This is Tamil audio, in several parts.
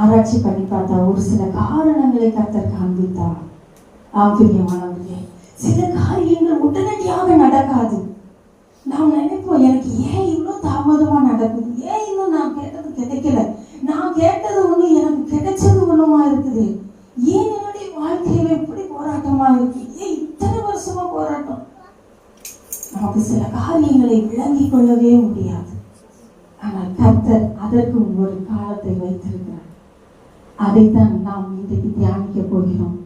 ஆராய்ச்சி பண்ணி பார்த்தா ஒரு சில காரணங்களை கர்த்தர் காண்பித்தார். ஆச்சரியமானவர்களே சில காரியங்கள் உடனடியாக நடக்காது. நாம் நினைப்போம் எனக்கு ஏன் இவ்வளோ தாமதமா நடக்குது? ஏன் இன்னும் நான் கேட்டது கிடைக்கல? நான் கேட்டது ஒண்ணு எனக்கு கிடைச்சது ஒண்ணுமா இருக்குது? ஏன் என்னுடைய வாழ்க்கையில எப்படி போராட்டமா இருக்கு? ஏன் இத்தனை வருஷமா போராட்டம்? நமக்கு சில காரியங்களை விளங்கிக் கொள்ளவே முடியாது. ஆனால் கர்த்தர் அதற்கு ஒரு காலத்தை வைத்திருக்கிறார். அதைத்தான் நாம் இன்றைக்கு தியானிக்க போகிறோம்.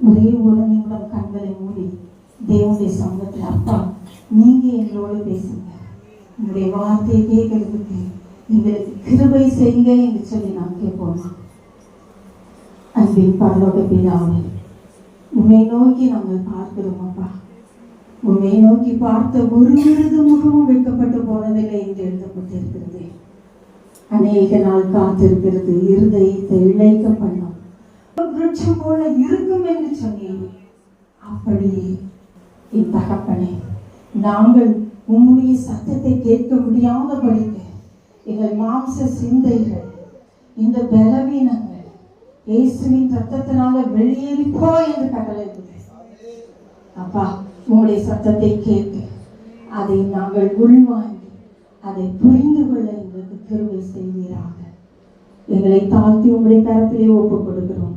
ஒரே ஒரு நிமிடம் கண்களை மூடி தேவனுடைய சமூகத்தில் அப்பா நீங்க எங்களோடு பேசுங்க. உங்களுடைய வார்த்தையை கேட்கறதுக்கு எங்களுக்கு கிருபை செய்யுங்க என்று சொல்லி நான் கேட்போம். அன்பின் பரலோக பிதாவே உண்மை நோக்கி நாங்கள் பார்க்கிறோம் அப்பா. உண்மை நோக்கி பார்த்த ஒரு விருது முகமும் வெட்கப்பட்டு போனதில்லை அநேக நாள் காத்திருக்கிறது இருதயத்தை இழைக்க பண்ணும். விருட்சம் போல இருக்கும் என்று சொன்னீங்க அப்படியே என் தகப்பனே நாங்கள் உம்முடைய சத்தத்தை கேட்க முடியாதபடிக்க எங்கள் மாம்ச சிந்தைகள் இந்த பலவீனங்கள் இயேசுவின் ரத்தத்தினால வெளியேறி போ என்று கடலை அப்பா உங்களுடைய சத்தத்தை கேட்க அதை நாங்கள் உள்வாங்க அதை புரிந்து கொள்ள எங்களுக்கு கருவை செய்வீராக. எங்களை தாழ்த்தி உங்களுடைய கரத்திலே ஒப்பு கொடுக்கிறோம்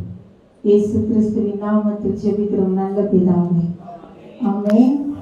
இயேசு கிறிஸ்துவின் நாமத்தில் ஜெபிக்கிறோம் நல்ல பிதாவே. ஆமென்.